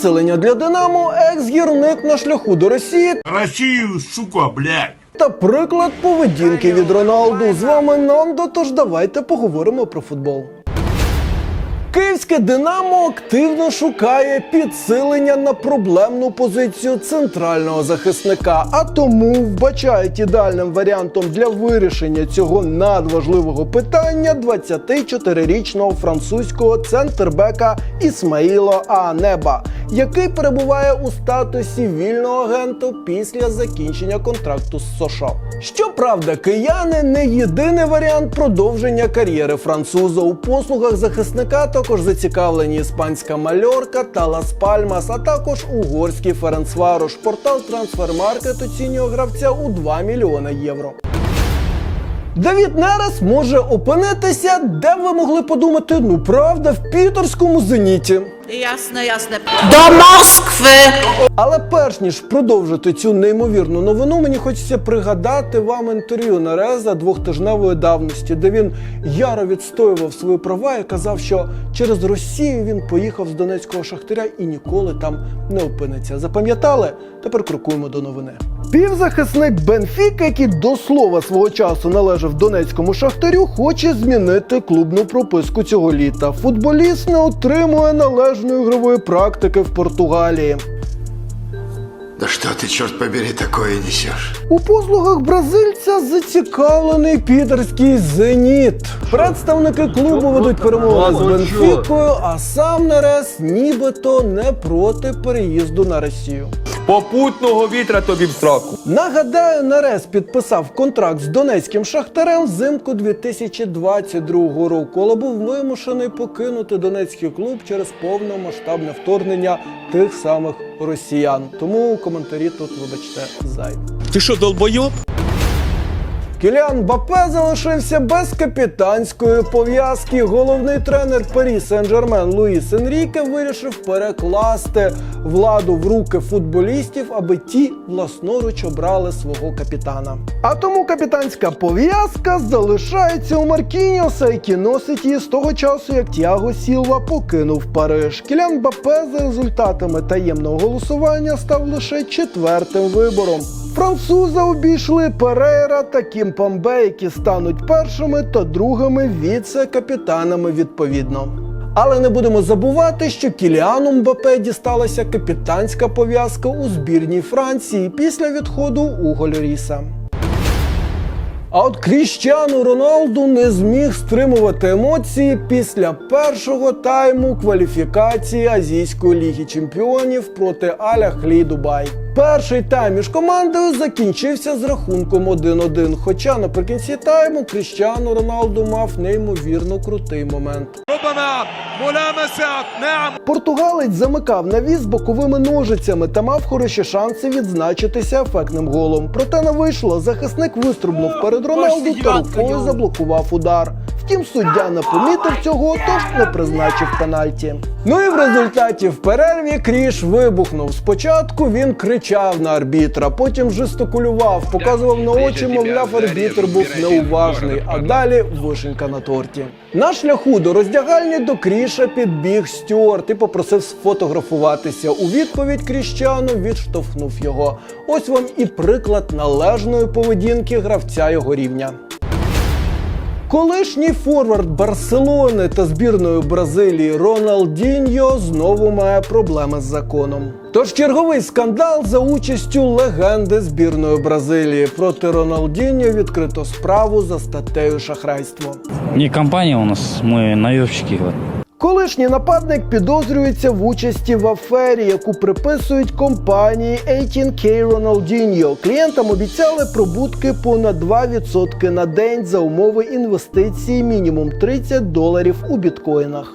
Підсилення для Динамо, екс-гірник на шляху до Росії Росію, сука, блядь. та приклад поведінки від Роналду. З вами Нандо, тож давайте поговоримо про футбол. Київське Динамо активно шукає підсилення на проблемну позицію центрального захисника, а тому вбачають ідеальним варіантом для вирішення цього надважливого питання 24-річного французького центрбека Ісмаїло Аанеба, який перебуває у статусі вільного агента після закінчення контракту з Сошо. Щоправда, кияни не єдиний варіант продовження кар'єри француза у послугах захисника. Також зацікавлені іспанська Мальорка та Лас Пальмас, а також угорський Ференцварош. Портал Трансфермаркет оцінює гравця у 2 мільйона євро. Давід Нерес може опинитися, де ви могли подумати, ну правда, в пітерському зеніті. Jasne, jasne. Do Moskwy! Але перш ніж продовжити цю неймовірну новину, мені хочеться пригадати вам інтерв'ю Нереза двохтижневої давності, де він яро відстоював свої права і казав, що через Росію він поїхав з Донецького шахтаря і ніколи там не опиниться. Запам'ятали? Тепер крокуємо до новини. Півзахисник Бенфіка, який до слова свого часу належав Донецькому шахтарю, хоче змінити клубну прописку цього літа. Футболіст не отримує належної ігрової практики в Португалії. Да что ты, черт побери, такое несешь? У послугах бразильця зацікавлений підерський зеніт. Представники клубу ведуть перемогу з Бенфікою, а сам Нерес нібито не проти переїзду на Росію. Попутного вітра тобі в сраку. Нагадаю, Нарес підписав контракт з донецьким шахтарем взимку 2022 року, але був вимушений покинути донецький клуб через повномасштабне вторгнення тих самих росіян. Тому коментарі тут, вибачте, зайві. Ти що, долбойоб? Кіліан Бапе залишився без капітанської пов'язки. Головний тренер Парі Сен-Жермен Луїс Енріке вирішив перекласти владу в руки футболістів, аби ті власноруч обрали свого капітана. А тому капітанська пов'язка залишається у Маркіньоса, який носить її з того часу, як Тіаго Сілва покинув Париж. Кілян Бапе за результатами таємного голосування став лише четвертим вибором. Француза обійшли Перейра та Кімпамбе, які стануть першими та другими віце-капітанами відповідно. Але не будемо забувати, що Кіліану Мбапе дісталася капітанська пов'язка у збірній Франції після відходу у Льоріса. А от Кріщану Роналду не зміг стримувати емоції після першого тайму кваліфікації Азійської ліги чемпіонів проти Аля Хлі Дубай. Перший тайм між командою закінчився з рахунком 1-1, хоча наприкінці тайму Кріщану Роналду мав неймовірно крутий момент. ربما ملامسة نعم Португалець замикав навіс боковими ножицями та мав хороші шанси відзначитися ефектним голом. Проте не вийшло. Захисник вистрибнув перед Роналду та рукою заблокував удар. Втім, суддя не помітив цього, тож не призначив пенальті. Ну і в результаті в перерві Кріш вибухнув. Спочатку він кричав на арбітра, потім жестикулював, показував на очі, мовляв, арбітр був неуважний, а далі вишенька на торті. На шляху до роздягальні до Кріша підбіг Стюарт і попросив сфотографуватися. У відповідь Кріщану відштовхнув його. Ось вам і приклад належної поведінки гравця його рівня. Колишній форвард Барселони та збірної Бразилії Роналдіньо знову має проблеми з законом. Тож черговий скандал за участю легенди збірної Бразилії проти Роналдіньо відкрито справу за статтею шахрайство. Не компанія у нас, ми наемщики. Колишній нападник підозрюється в участі в афері, яку приписують компанії 18K Ronaldinho. Клієнтам обіцяли прибутки понад 2% на день за умови інвестиції мінімум 30 доларів у біткоїнах.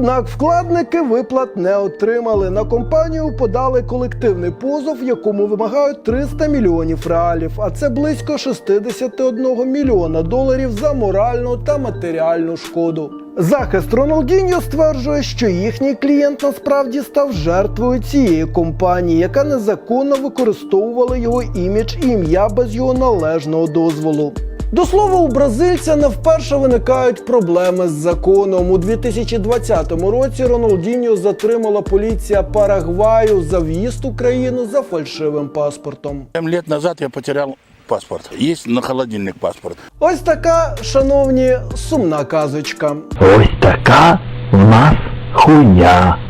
Однак вкладники виплат не отримали. На компанію подали колективний позов, в якому вимагають 300 мільйонів реалів, а це близько 61 мільйона доларів за моральну та матеріальну шкоду. Захист Роналдіньо стверджує, що їхній клієнт насправді став жертвою цієї компанії, яка незаконно використовувала його імідж і ім'я без його належного дозволу. До слова, у бразильця не вперше виникають проблеми з законом. У 2020 році Роналдіньо затримала поліція Парагваю за в'їзд у країну за фальшивим паспортом. Семь лет назад я потерял паспорт. Есть на холодильник паспорт. Ось така, шановні, сумна казочка. Ось така в нас хуйня.